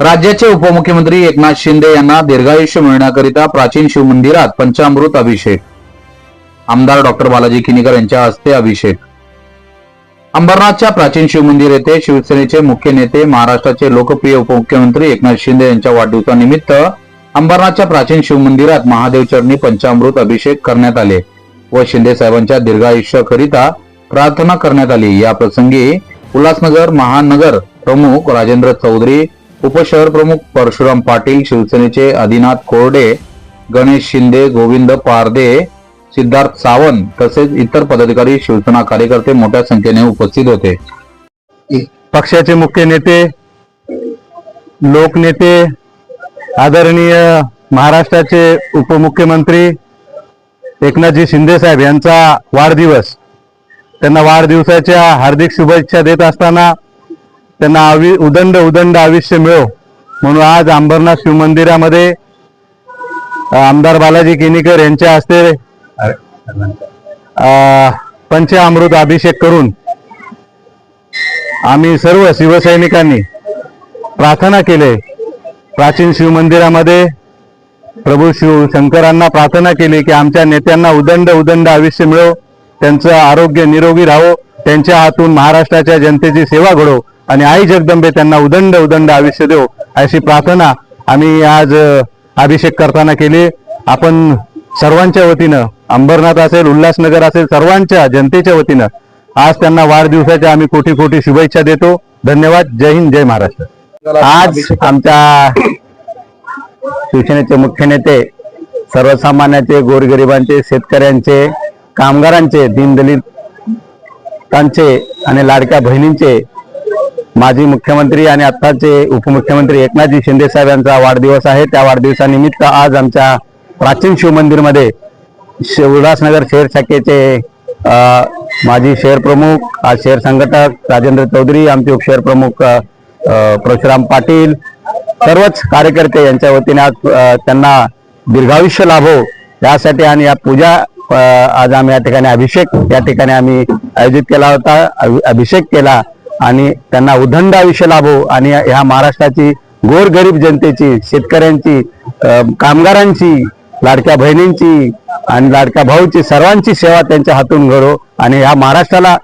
राज्याचे उपमुख्यमंत्री एकनाथ शिंदे यांना दीर्घायुष्य मिळण्याकरिता प्राचीन शिवमंदिरात पंचामृत अभिषेक. आमदार डॉक्टर बालाजी किनीकर यांच्या हस्ते अभिषेक. अंबरनाथच्या प्राचीन शिवमंदिर येथे शिवसेनेचे मुख्य नेते महाराष्ट्राचे लोकप्रिय उपमुख्यमंत्री एकनाथ शिंदे यांच्या वाढदिवसानिमित्त अंबरनाथच्या प्राचीन शिवमंदिरात महादेव चरणी पंचामृत अभिषेक करण्यात आले व शिंदे साहेबांच्या दीर्घायुष्याकरिता प्रार्थना करण्यात आली. या प्रसंगी उल्हासनगर महानगर प्रमुख राजेंद्र चौधरी उपशहर प्रमुख परशुराम पाटील शिवसेनेचे आदिनाथ कोरडे गणेश शिंदे गोविंद पारदे सिद्धार्थ सावंत तसेच इतर पदाधिकारी शिवसेना कार्यकर्ते मोठ्या संख्येने उपस्थित होते. पक्षाचे मुख्य नेते लोकनेते आदरणीय महाराष्ट्राचे उपमुख्यमंत्री एकनाथजी शिंदे साहेब यांचा वाढदिवस त्यांना वाढदिवसाच्या हार्दिक शुभेच्छा देत असताना त्यांना आवि उदंड उदंड आयुष्य मिळो. म्हणून आज अंबरनाथ शिवमंदिरामध्ये आमदार बालाजी किनीकर यांच्या हस्ते अ, पंचामृत अभिषेक करून आम्ही सर्व शिवसैनिकांनी प्रार्थना केले. प्राचीन शिवमंदिरामध्ये प्रभू शिव शंकरांना प्रार्थना केली की आमच्या नेत्यांना उदंड उदंड आयुष्य मिळो. त्यांचं आरोग्य निरोगी राहो त्यांच्या हातून महाराष्ट्राच्या जनतेची सेवा घडो आणि आई जगदंबे त्यांना उदंड उदंड आयुष्य देव अशी प्रार्थना आम्ही आज अभिषेक करताना केली. आपण सर्वांच्या वतीनं अंबरनाथ असेल उल्हासनगर असेल सर्वांच्या जनतेच्या वतीनं आज त्यांना वाढदिवसाच्या आम्ही कोटी कोटी शुभेच्छा देतो. धन्यवाद. जय हिंद जय महाराष्ट्र. आज आमच्या शिवसेनेचे मुख्य नेते सर्वसामान्याचे गोरगरिबांचे शेतकऱ्यांचे कामगारांचे दीनदलितांचे आणि लाडक्या बहिणींचे माजी मुख्यमंत्री आणि आत्ताचे उपमुख्यमंत्री एकनाथजी शिंदे साहेब यांचा वाढदिवस आहे. त्या वाढदिवसानिमित्त आज आमच्या प्राचीन शिवमंदिरमध्ये शे उल्हासनगर शहर शाखेचे माजी शहर प्रमुख आज शहर संघटक राजेंद्र चौधरी आमचे उपशहर प्रमुख परशुराम पाटील सर्वच कार्यकर्ते यांच्या वतीने आज त्यांना दीर्घायुष्य लाभो यासाठी आणि या पूजा आज आम्ही या ठिकाणी अभिषेक या ठिकाणी आम्ही आयोजित केला होता अभिषेक केला आणि त्यांना उदंड आयुष्य लाभो आणि ह्या महाराष्ट्राची गोरगरीब जनतेची शेतकऱ्यांची कामगारांची लाडक्या बहिणींची आणि लाडक्या भाऊची सर्वांची सेवा त्यांच्या हातून घडो आणि ह्या महाराष्ट्राला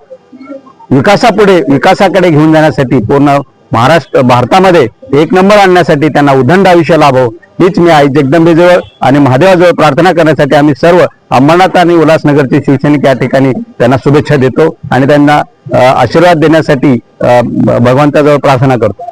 विकासापुढे विकासाकडे घेऊन जाण्यासाठी पूर्ण महाराष्ट्र भारतामध्ये एक नंबर आणण्यासाठी त्यांना उदंड आयुष्य लाभो. हीच मी आई जगदंबेजवळ आणि महादेवाजवळ प्रार्थना करण्यासाठी आम्ही सर्व अंबरनाथ आणि उल्हासनगरचे शिवसैनिक या ठिकाणी त्यांना शुभेच्छा देतो आणि त्यांना आशीर्वाद देण्यासाठी भगवंताजवळ प्रार्थना करतो.